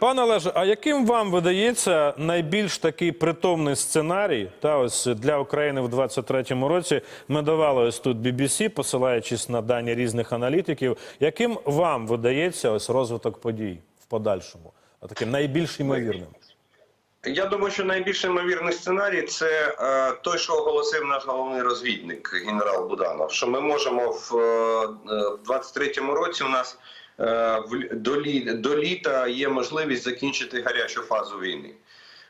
Пане Олеже, а яким вам видається найбільш такий притомний сценарій та ось для України в 23-му році? Ми давали ось тут BBC, посилаючись на дані різних аналітиків. Яким вам видається ось розвиток подій в подальшому? А таким найбільш ймовірним? Я думаю, що найбільш ймовірний сценарій це е, той, що оголосив наш головний розвідник генерал Буданов. Що ми можемо в, е, в 23-му році у нас е, до, лі, до літа є можливість закінчити гарячу фазу війни.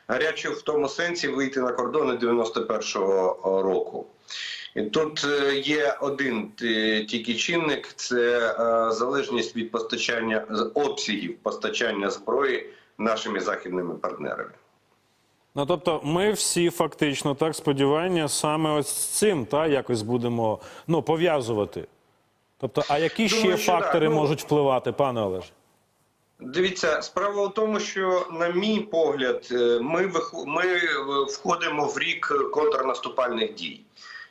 Гарячу в тому сенсі вийти на кордони 91-го року. І тут е, є один е, тільки чинник: це е, залежність від постачання обсягів постачання зброї нашими західними партнерами. Ну тобто, ми всі фактично так сподівання саме ось з цим та якось будемо ну пов'язувати. Тобто, а які ще Думаю, що фактори так. Ну, можуть впливати, пане Олеже? Дивіться, справа в тому, що, на мій погляд, е, ми вих- ми е, входимо в рік контрнаступальних дій.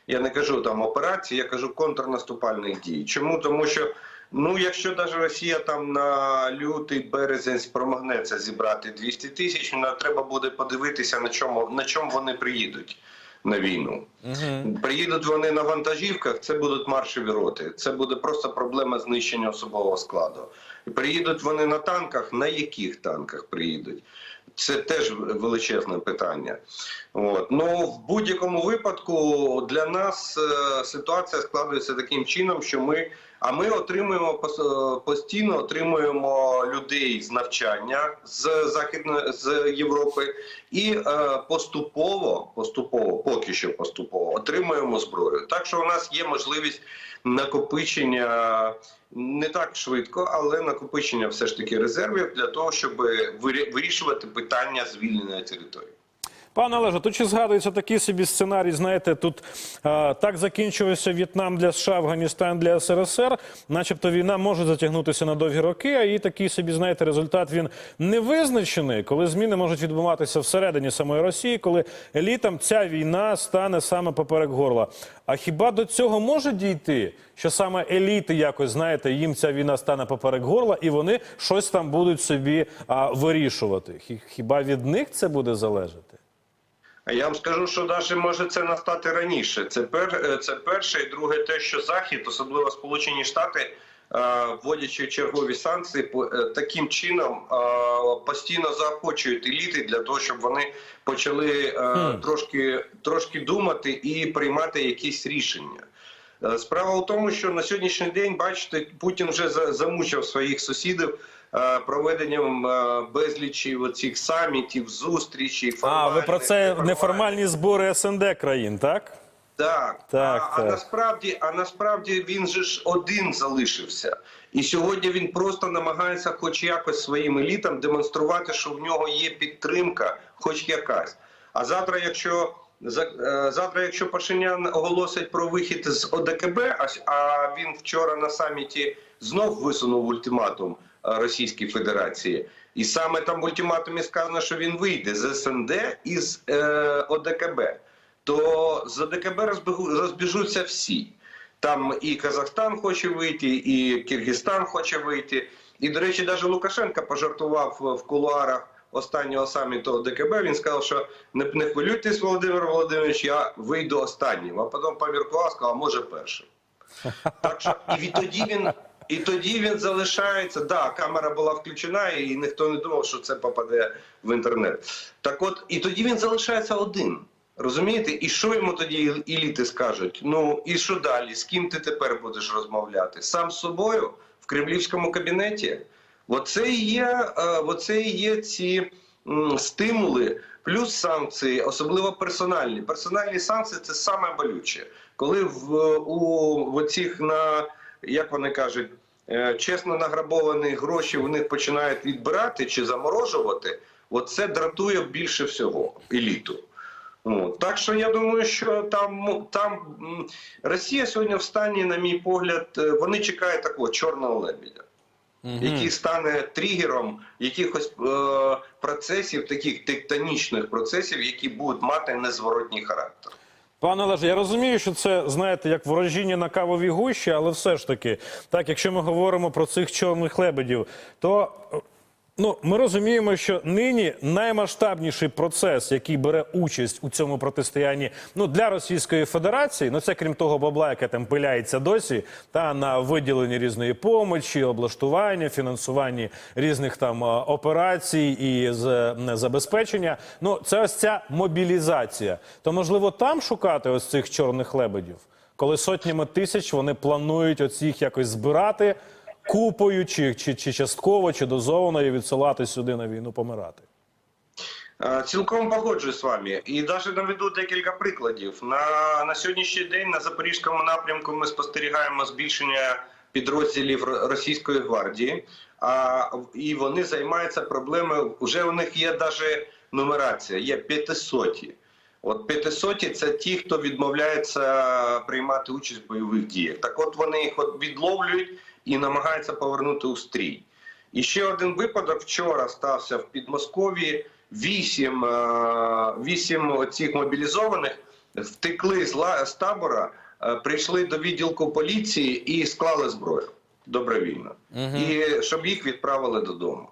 Я не кажу там операції, я кажу контрнаступальних дій. Чому? Тому що ну, якщо навіть Росія там на лютий березень спромагнеться зібрати 200 тисяч, ну, треба буде подивитися на чому на чому вони приїдуть на війну. Приїдуть вони на вантажівках, це будуть маршеві роти. Це буде просто проблема знищення особового складу. Приїдуть вони на танках. На яких танках приїдуть? Це теж величезне питання. От. Ну в будь-якому випадку для нас е, ситуація складується таким чином, що ми. А ми отримуємо е, постійно отримуємо людей з навчання з західної з Європи і е, поступово, поступово, поки що поступово отримуємо зброю. Так що у нас є можливість накопичення не так швидко, але накопичення все ж таки резервів для того, щоб вирі- вирішувати питання звільненої території. Пане Олеже, тут чи згадується такий собі сценарій? Знаєте, тут е, так закінчувався В'єтнам для США, Афганістан для СРСР, начебто війна може затягнутися на довгі роки, а і такий собі, знаєте, результат він не визначений, коли зміни можуть відбуватися всередині самої Росії, коли елітам ця війна стане саме поперек горла. А хіба до цього може дійти, що саме еліти якось знаєте, їм ця війна стане поперек горла, і вони щось там будуть собі а, вирішувати? Хіба від них це буде залежати? Я вам скажу, що навіть може це настати раніше. Це пер е, це перше, і друге, те, що Захід, особливо Сполучені Штати, е, вводячи чергові санкції, е, таким чином постійно заохочують еліти для того, щоб вони почали трошки, трошки думати і приймати якісь рішення. Е, Справа в тому, що на сьогоднішній день, бачите, Путін вже замучив своїх сусідів е, проведенням е, безлічі оцих самітів, зустрічей. А, ви про це неформальні збори СНД країн, так? Так, Так, а, так. а насправді, а насправді він же ж один залишився, і сьогодні він просто намагається, хоч якось своїм елітам, демонструвати, що в нього є підтримка, хоч якась. А завтра, якщо завтра, якщо Пашинян оголосить про вихід з ОДКБ, а, він вчора на саміті знов висунув ультиматум е, Російській Федерації. І саме там в ультиматумі сказано, що він вийде з СНД і з е, ОДКБ то з ОДКБ розбіжуться всі. Там і Казахстан хоче вийти, і Киргизстан хоче вийти. І, до речі, навіть Лукашенко пожартував в кулуарах останнього саміту ОДКБ. Він сказав, що не, не хвилюйтесь, Володимир Володимирович, я вийду останнім. А потім поміркував, сказав, може першим. Так що і відтоді він. І тоді він залишається. Да, камера була включена, і ніхто не думав, що це попаде в інтернет. Так от, і тоді він залишається один. Розумієте? І що йому тоді еліти скажуть? Ну і що далі? З ким ти тепер будеш розмовляти? Сам з собою в кремлівському кабінеті? Оце і є, е, оце і є ці стимули, плюс санкції, особливо персональні. Персональні санкції це саме болюче. Коли в у в оцих на як вони кажуть, е, чесно награбовані гроші в них починають відбирати чи заморожувати. Оце дратує більше всього еліту. От. Так що я думаю, що там, ну, там Росія сьогодні в стані, на мій погляд, е, вони чекають такого чорного лебедя, який стане тригером якихось е, процесів, таких тектонічних процесів, які будуть мати незворотній характер. Пане Олеже, я розумію, що це знаєте як ворожіння на кавовій гущі, але все ж таки, так, якщо ми говоримо про цих чорних лебедів, то е, Ну, ми розуміємо, що нині наймасштабніший процес, який бере участь у цьому протистоянні, ну для Російської Федерації, ну це крім того бабла, яке там пиляється досі, та на виділенні різної помочі, облаштування, фінансуванні різних там операцій і з забезпечення. Ну, це ось ця мобілізація. То можливо там шукати ось цих чорних лебедів, коли сотнями тисяч вони планують їх якось збирати купою, чи, чи, чи частково, чи дозовано відсилати сюди на війну помирати. Е, Цілком погоджуюсь з вами. І навіть наведу декілька прикладів. На, на сьогоднішній день на Запорізькому напрямку ми спостерігаємо збільшення підрозділів Російської гвардії, а, і вони займаються проблемою. Вже у них є навіть нумерація, є п'ятисоті. От п'ятисоті це ті, хто відмовляється приймати участь в бойових діях. Так от вони їх відловлюють і намагаються повернути у стрій. І ще один випадок вчора стався в Підмосков'ї. Вісім, е, вісім цих мобілізованих втекли з, табора, е, прийшли до відділку поліції і склали зброю добровільно. І щоб їх відправили додому.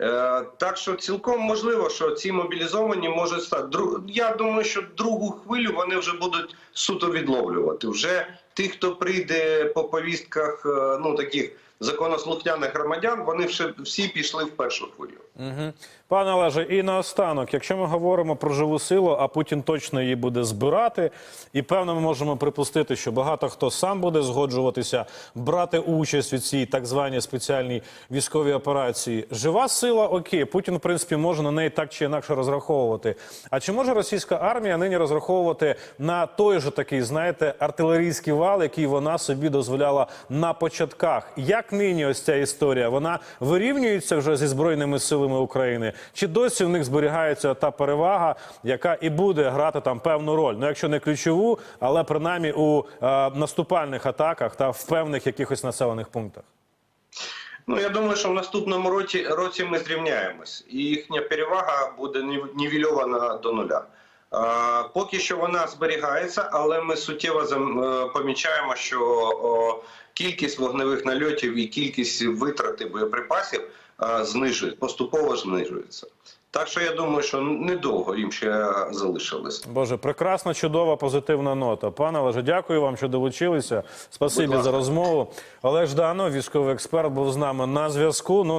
Е, так що цілком можливо, що ці мобілізовані можуть стати. Я думаю, що другу хвилю вони вже будуть суто відловлювати. Вже тих, хто прийде по повістках, е, ну таких законослухняних громадян, вони вже всі пішли в першу хвилю. Угу. Пане Олеже, і наостанок, якщо ми говоримо про живу силу, а Путін точно її буде збирати, і певно, ми можемо припустити, що багато хто сам буде згоджуватися брати участь у цій так званій спеціальній військовій операції. Жива сила, окей, Путін, в принципі, може на неї так чи інакше розраховувати. А чи може російська армія нині розраховувати на той же такий, знаєте, артилерійський вал, який вона собі дозволяла на початках? Як нині ось ця історія? Вона вирівнюється вже зі збройними силами України? Чи досі в них зберігається та перевага, яка і буде грати там певну роль? Ну, якщо не ключову, але принаймні у е, наступальних атаках та в певних якихось населених пунктах? Ну я думаю, що в наступному році, році ми зрівняємось, і їхня перевага буде нів- нівельована до нуля. А, поки що вона зберігається, але ми суттєво е, помічаємо, що кількість вогневих нальотів і кількість витрати боєприпасів а, знижують, поступово знижується. Так що я думаю, що недовго їм ще залишилось. Боже, прекрасна, чудова, позитивна нота. Пане Олеже, дякую вам, що долучилися. Спасибі за розмову. Олег Жданов, військовий експерт, був з нами на зв'язку. Ну